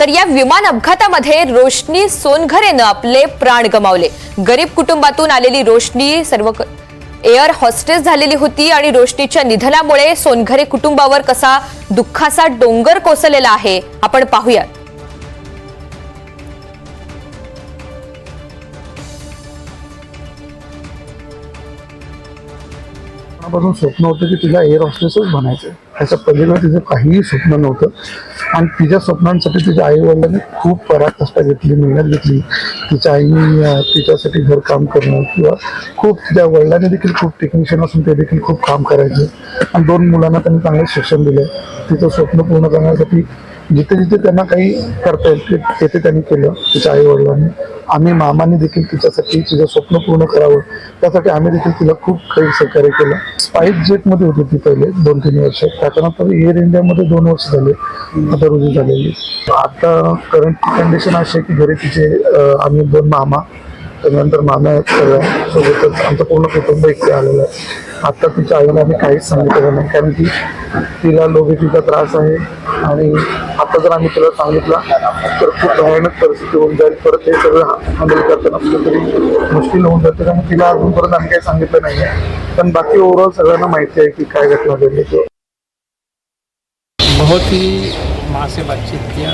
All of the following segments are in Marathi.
तर या विमान अपघातामध्ये रोशनी सोनघरेनं आपले प्राण गमावले. गरीब कुटुंबातून आलेली रोशनी सर्व एअर हॉस्टेस झालेली होती आणि रोशनीच्या निधनामुळे सोनघरे कुटुंबावर कसा दुःखाचा डोंगर कोसळलेला आहे आपण पाहूयात. मनापासून स्वप्न होतं की तिला एअर हॉस्टेसच बनायचं त्याच्या पहिलेला तिचं काहीही स्वप्न नव्हतं. आणि तिच्या स्वप्नांसाठी तिच्या आई वडिलांनी खूप पराकाष्ठा घेतली मेहनत घेतली. तिच्या आईने तिच्यासाठी तिच्यासाठी घरकाम करणं किंवा खूप त्या वडिलांनी देखील खूप टेक्निशियन असून ते देखील खूप काम करायचे. आणि दोन मुलांना त्यांनी चांगलं शिक्षण दिलं तिचं स्वप्न पूर्ण करण्यासाठी जिथे जिथे त्यांना काही करता येईल ते- तेथे त्यांनी केलं तिच्या आई वडिलांनी आम्ही मामाने देखील तिच्यासाठी तिचं स्वप्न पूर्ण करावं. त्यासाठी आम्ही देखील तिला खूप काही सहकार्य केलं. स्पाईस जेटमध्ये होती ती पहिले दोन तीन वर्ष. त्याच्यानंतर एअर इंडियामध्ये दोन वर्ष झाले. आता रुजू झालेली. आता करंट कंडिशन अशी आहे की घरी तिचे आम्ही दोन मामा त्यानंतर मामा आहेत सगळ्या. सोबतच आमचं पूर्ण कुटुंब इथे आलेलं आहे. आता तिच्या आईला आम्ही काहीच सांगितलेलं नाही कारण की तिला लोबेटीचा त्रास आहे आणि आता जर आम्ही त्याला सांगितलं तर खूप भयानक परिस्थिती होऊन जाईल. परत हे सगळं हँडल करताना आपलं तरी मुश्किल होऊन जाते. त्यामुळे तिला अजूनपर्यंत आम्ही काही सांगितलं नाही आहे पण बाकी ओव्हरऑल सगळ्यांना माहिती आहे की काय घटना घडली तो बहुत ही माँ से बातचीत किया.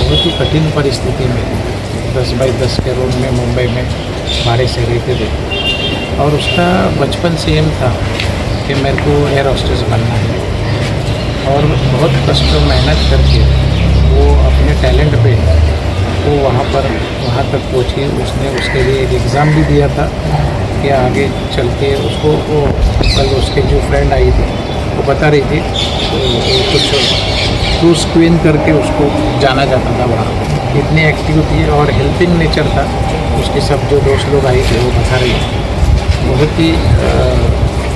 बहुत ही कठिन परिस्थिति में दस बाई दस के रूम में मुंबई में भाड़े से रहते थे। और उसका बचपन से एम था कि मेरे को एयर हॉस्टेस बनना है। और बहुत कष्ट, मेहनत करके वो अपने टैलेंट पे वो वहाँ पर, वहाँ तक पहुँची। उसने उसके लिए एक एग्ज़ाम भी दिया था कि आगे चल के उसको वो कल उसके जो फ्रेंड आई थी, वो बता रही थी तो कुछ क्रूज क्वीन करके उसको जाना जाता था वहाँ इतनी एक्टिव थी और हेल्पिंग नेचर था। उसके सब जो दोस्त लोग आए थे, वो बता रही बहुत ही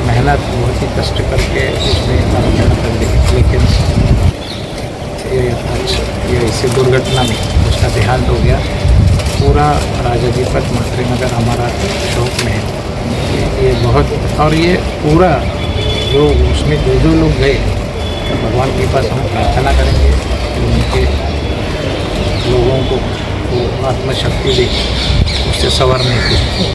मेहनत बहुत ही कष्ट करके उसने मेहनत कर दी लेकिन ये ये इसी दुर्घटना में उसका देहांत हो गया। पूरा राजाजीपत मात्रे नगर हमारा शौक में है। ये, बहुत और ये पूरा जो उसमें जो जो लोग गए तो भगवान के पास हम प्रार्थना करेंगे उनके लोगों को वो आत्मशक्ति दे उससे संवरने की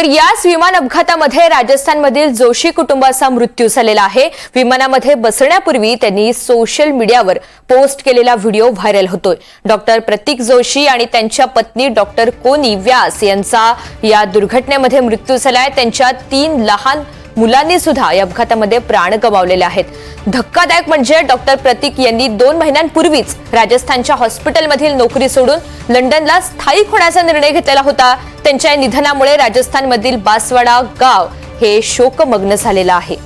तर याच विमान अपघातामध्ये राजस्थानमधील जोशी कुटुंबाचा मृत्यू झालेला आहे. विमानामध्ये बसण्यापूर्वी त्यांनी सोशल मीडियावर पोस्ट केलेला व्हिडिओ व्हायरल होतोय. डॉक्टर प्रतीक जोशी आणि त्यांच्या पत्नी डॉक्टर कोनी व्यास यांचा या दुर्घटनेमध्ये मृत्यू झालाय. त्यांच्या तीन लहान मुलांनी सुद्धा या अपघातामध्ये प्राण गमावलेले आहेत. धक्कादायक म्हणजे डॉक्टर प्रतीक यांनी दोन महिन्यांपूर्वीच राजस्थानच्या हॉस्पिटलमधील नोकरी सोडून लंडनला स्थायिक होण्याचा निर्णय घेतलेला होता. त्यांच्या निधनामुळे राजस्थानमधील बासवाडा गाव हे शोकमग्न झालेलं आहे.